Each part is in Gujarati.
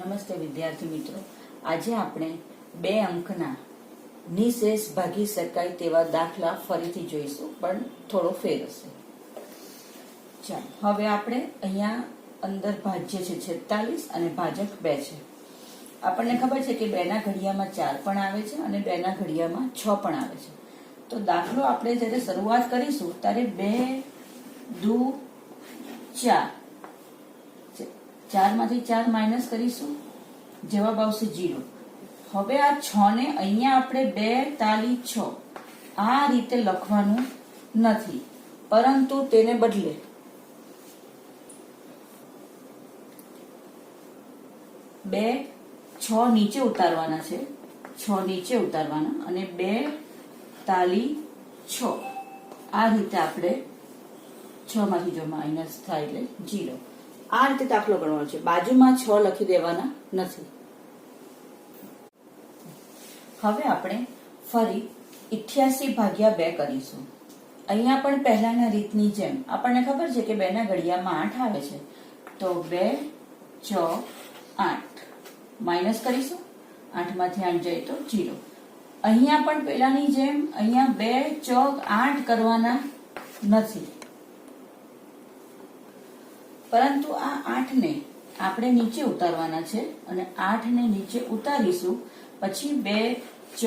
નમસ્તે વિદ્યાર્થી મિત્રો. આજે આપણે બે અંકના નિશેષ ભાગી શકાય તેવા દાખલા ફરીથી જોઈશું, પણ થોડો ફેર હશે. ચાલો, હવે આપણે અહીંયા અંદર ભાજ્ય છે છેતાલીસ અને ભાજક બે છે. આપણને ખબર છે કે બેના ઘડિયામાં ચાર પણ આવે છે અને બેના ઘડિયામાં છ પણ આવે છે. તો દાખલો આપણે જ્યારે શરૂઆત કરીશું, ત્યારે બે, દુ, ચાર. ચારમાંથી ચાર માઇનસ કરીશું. જવાબ આવશે જીરો હવે આ છ ને અહીંયા આપણે બે તાલી છ. આ રીતે લખવાનું નથી, પરંતુ તેને બદલે. બે, છ નીચે ઉતારવાના છે. છ નીચે ઉતારવાના અને બે તાલી છ. આ રીતે આપણે છ માંથી જો માઇનસ થાય એટલે જીરો આ રીતે દાખલો ગણવાનો છે. બાજુમાં છ લખી દેવાના નથી. હવે આપણે ફરી ઇઠ્યાસી ભાગ્યા બે કરીશું. અહીંયા પણ પહેલાના રીતની જેમ. આપણને ખબર છે કે બેના ઘડિયામાં આઠ આવે છે. તો બે, છ, આઠ. માઇનસ કરીશું. આઠમાંથી આઠ જાય તો જીરો. અહીંયા પણ પહેલાની જેમ અહીંયા બે ચોક આઠ કરવાના નથી. પરંતુ આ આઠને આપણે નીચે ઉતારવાના છે અને આઠને નીચે ઉતારીશું, પછી બે ચ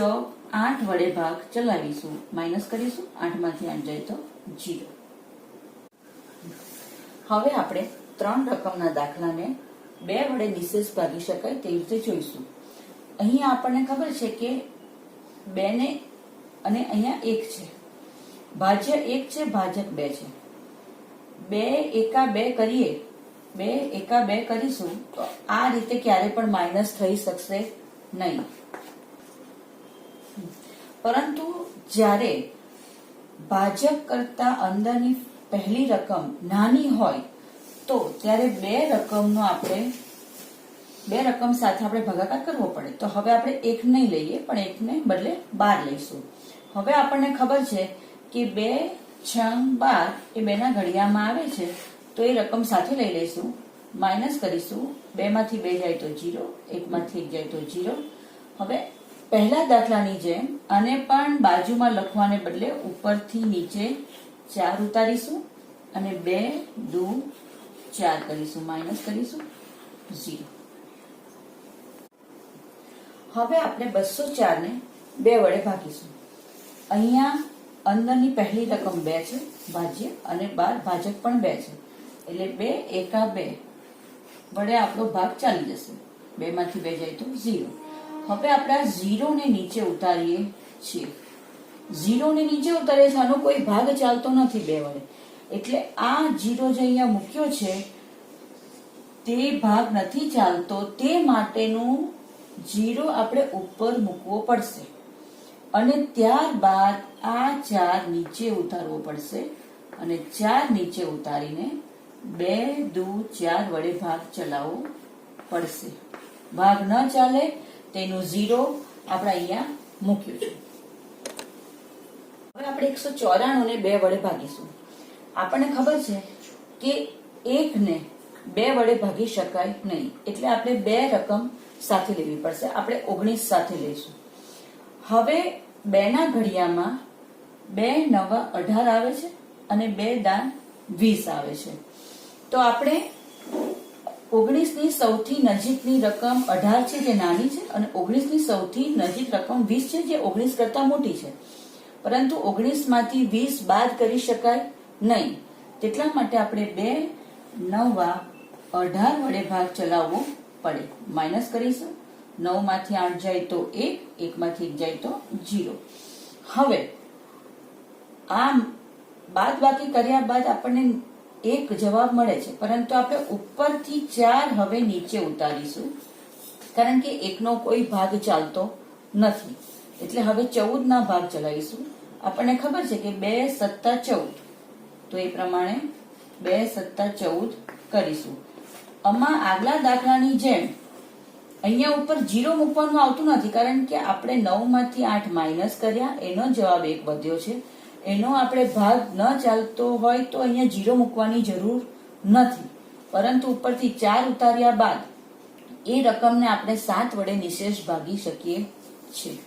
આઠ વડે ભાગ ચલાવીશું. માઇનસ કરીશું, આઠમાંથી આઠ જાય તો જીરો. હવે આપણે ત્રણ રકમના દાખલાને બે વડે નિશેષ ભાગી શકાય તેવી રીતે જોઈશું. અહીંયા આપણને ખબર છે કે બે ને અને અહીંયા એક છે. ભાજ્ય એક છે, ભાજક બે છે. બે એકા બે કરીએ, બે એકા બે કરીશું, તો આ રીતે ક્યારે પણ માઇનસ થઈ શકશે નહીં. પરંતુ જ્યારે ભાજક કરતા અંદરની પહેલી રકમ નાની હોય, તો ત્યારે બે રકમનો આપણે, બે રકમ સાથે આપણે ભાગાકાર કરવો પડે. તો હવે આપણે એક નહીં લઈએ, પણ એકને બદલે બાર લઈશું. હવે આપણને ખબર છે કે બે છ બાર એ બેના ઘડિયામાં આવે છે, તો એ રકમ સાથે લઈ લઈશું. માઇનસ કરીશું. બે માંથી બે જાય તો જીરો, એકમાંથી એક જાય તો જીરો. હવે પહેલા દાખલાની જેમ આને પણ બાજુમાં લખવાને બદલે ઉપરથી નીચે ચાર ઉતારીશું અને બે દુ ચાર કરીશું, માઇનસ કરીશું. ઝીરો હવે આપણે બસો ચાર ને બે વડે ભાગીશું. અહીંયા અંદરની પહેલી રકમ બે છે, ભાજ્ય અને બાર ભાજક પણ બે છે. એટલે બે એકા બે. વડે આપણો ભાગ ચાલી જશે. બે માંથી બે જાય તો ઝીરો. હવે આપણે આ ઝીરો ને નીચે ઉતારીએ છીએ. ઝીરો ને નીચે ઉતારીએ છીએ, આનો કોઈ ભાગ ચાલતો નથી બે વડે. એટલે આ ઝીરો જે અહીંયા મૂક્યો છે, તે ભાગ નથી ચાલતો. તે માટેનું જીરો આપણે ઉપર મૂકવો પડશે. અને ત્યારબાદ આ ચાર નીચે ઉતારવો પડશે અને ચાર નીચે ઉતારીને બે, દુ, ચાર વડે ભાગ ચલાવવો પડશે. ભાગ ન ચાલે, તેનું ઝીરો આપણે અહીંયા મૂક્યું છે. હવે આપણે એકસો ચોરાણું ને બે વડે ભાગીશું. આપણને ખબર છે કે એકને બે વડે ભાગી શકાય નહીં. એટલે આપણે બે રકમ સાથે લેવી પડશે. આપણે ઓગણીસ સાથે લઈશું. હવે બેના ઘડિયામાં બે નવા અઢાર આવે છે અને બે દાન વીસ આવે છે. તો આપણે ઓગણીસની સૌથી નજીકની રકમ અઢાર છે જે નાની છે અને ઓગણીસની સૌથી નજીક રકમ વીસ છે જે ઓગણીસ કરતા મોટી છે. પરંતુ ઓગણીસમાંથી વીસ બાદ કરી શકાય નહીં. તેટલા માટે આપણે બે નવા અઢાર વડે ભાગ ચલાવવો પડે. માઇનસ કરીશું. નવમાંથી આઠ જાય તો એક એક માંથી એક જાય તો જીરો. હવે, આમ બાદ બાકી કર્યા બાદ આપણને એક જવાબ મળે છે, પરંતુ આપણે ઉપરથી ચાર હવે નીચે ઉતારીશું, કારણ કે એકનો કોઈ ભાગ ચાલતો નથી. એટલે હવે ચૌદ ના ભાગ ચલાવીશું. આપણને ખબર છે કે બે સત્તા ચૌદ, તો એ પ્રમાણે બે સત્તા ચૌદ કરીશું. આમાં આગલા દાખલાની જેમ અહીંયા ઉપર જીરો મૂકવાનું આવતું નથી, કારણ કે આપણે નવમાંથી આઠ માઇનસ કર્યા, એનો જવાબ એક વધ્યો છે. એનો આપણે ભાગ ન ચાલતો હોય તો અહીંયા જીરો મૂકવાની જરૂર નથી. પરંતુ ઉપરથી ચાર ઉતાર્યા બાદ એ રકમને આપણે સાત વડે નિશેષ ભાગી શકીએ છીએ.